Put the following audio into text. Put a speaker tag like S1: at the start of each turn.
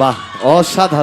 S1: বাহ অসাধারণ।